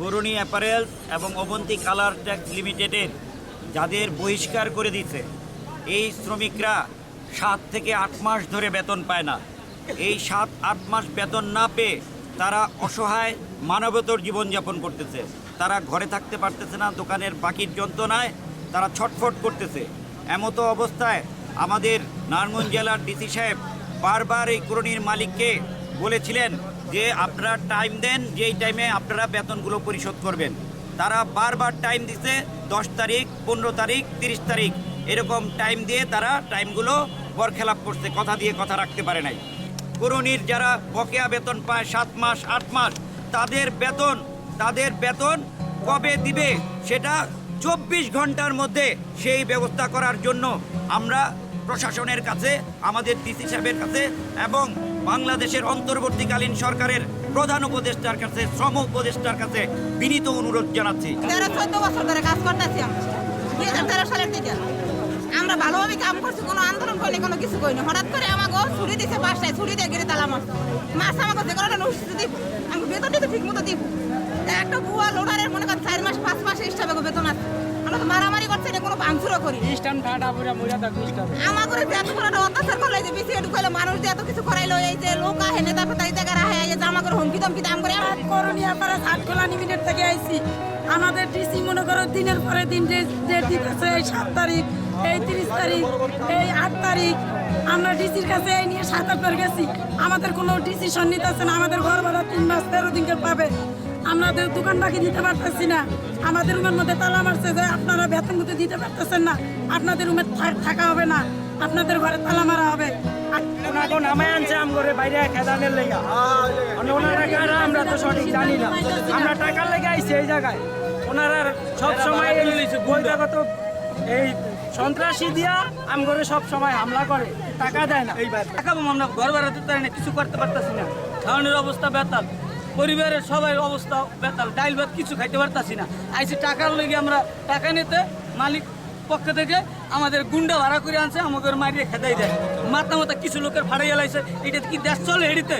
গরুনি apparels এবং Avanti colour tax লিমিটেডের যাদের বহিষ্কার করে দিচ্ছে এই শ্রমিকরা সাত থেকে আট মাস ধরে বেতন পায় না। এই সাত, আট মাস বেতন না পেয়ে তারা অসহায় মানবতর জীবনযাপন করতেছে। তারা ঘরে থাকতে পারতেছে না, দোকানের বাকির যন্ত্রণায় তারা ছটফট করতেছে। এমতো অবস্থায় আমাদের নারায়ণগঞ্জ জেলার ডিসি সাহেব বারবার এই কুরনির মালিককে বলেছিলেন যে আপনারা টাইম দেন, যেই টাইমে আপনারা বেতনগুলো পরিশোধ করবেন। তারা বারবার টাইম দিছে, দশ তারিখ, পনেরো তারিখ, তিরিশ তারিখ। এরকম টাইম দিয়ে তারা টাইমগুলো বরখেলাপ করছে, কথা দিয়ে কথা রাখতে পারে নাই। কুরনির যারা বকেয়া বেতন পায় সাত মাস, আট মাস, তাদের বেতন তাদের বেতন কবে দিবে সেটা চব্বিশ ঘণ্টার মধ্যে সেই ব্যবস্থা করার জন্য আমরা প্রশাসনের কাছে, আমাদের ডিসি সাহেবের কাছে এবং বাংলাদেশের অন্তর্বর্তীকালীন সরকারের প্রধান উপদেষ্টার কাছে, শ্রম উপদেষ্টার কাছে বিনীত অনুরোধ জানাচ্ছি। তেরো বছর ধরে কাজ করতেছি আমরা। ভালোভাবে কাম করছি, কোনো আন্দোলন করিনি, কোনো কিছু করিনি। হঠাৎ করে আমাকে ছুটি দিছে বাসায় ছুটি দিয়ে গেড়ে তালা মারছে। মাস আমাকে যে কোনো নোটিশ দিব। আমাকে বেতন দিতে ঠিক মতো দিব একটা বুয়া লোডারের মনে করেন চার মাস, পাঁচ মাস হিসাবে বেতন আছে। আমরা তো মারামারি করছি ভাঙচুরও করি। খ্রিস্টান ভাড়া পুরা মরিয়া থাকবে খ্রিস্টান আমার করে যে একটা অত্যাচার করলে যে বেশি এটুকু কইলে মানুষ যে এত কিছু করাইলো এই যে লোক আহে নেতা ফেতা এই জায়গা রাহে এই যে জামা করে হুমকি দমকি দাম করে আমার করণীয় পাড়া হাটখোলা নিমিটের থেকে আইছি। আমাদের ডিসি মনে করো দিনের পরে দিন যে ডেট দিতেছে এই সাত তারিখ এই তিরিশ তারিখ, এই আট তারিখ আমরা ডিসির কাছে এই নিয়ে সাত আটবার গেছি। আমাদের কোনো ডিসিশন নিতেছে না, আমাদের ঘর ভাড়া তিন মাস তেরো দিনকে পাবে। আমাদের দোকান বাকি দিতে পারতেছি না। আমাদের রুমের মধ্যে তালা মারছে যে আপনারা বেতন মতো দিতে পারতেছেন না। আপনাদের রুমে থাকা হবে না। আপনাদের ঘরে তালা মারা হবে। আমরা তো সঠিক জানি না। আমরা টাকার লেগে আইছি এই জায়গায়। ওনারা সব সময় এই বহিরাগত এই সন্ত্রাসী দিয়া আম করে সব সময় হামলা করে, টাকা দেয় না। টাকা আমরা, ঘর ভাড়া দিতে পারি না, কিছু করতে পারতাছি না। খাওয়ানোর অবস্থা বেতাল, পরিবারের সবাই অবস্থা বেতাল, ডাইল ভাত কিছু খাইতে পারতাছি না। আইসি টাকার লেগে আমরা টাকা নিতে মালিক পক্ষ থেকে আমাদের গুন্ডা ভাড়া করে আনছে, আমাকে মারিয়ে খেদাই দেয়। মাথা মাথা কিছু লোকের ভাড়াই এলাইছে এটা কি দেশ চলে এড়িতে?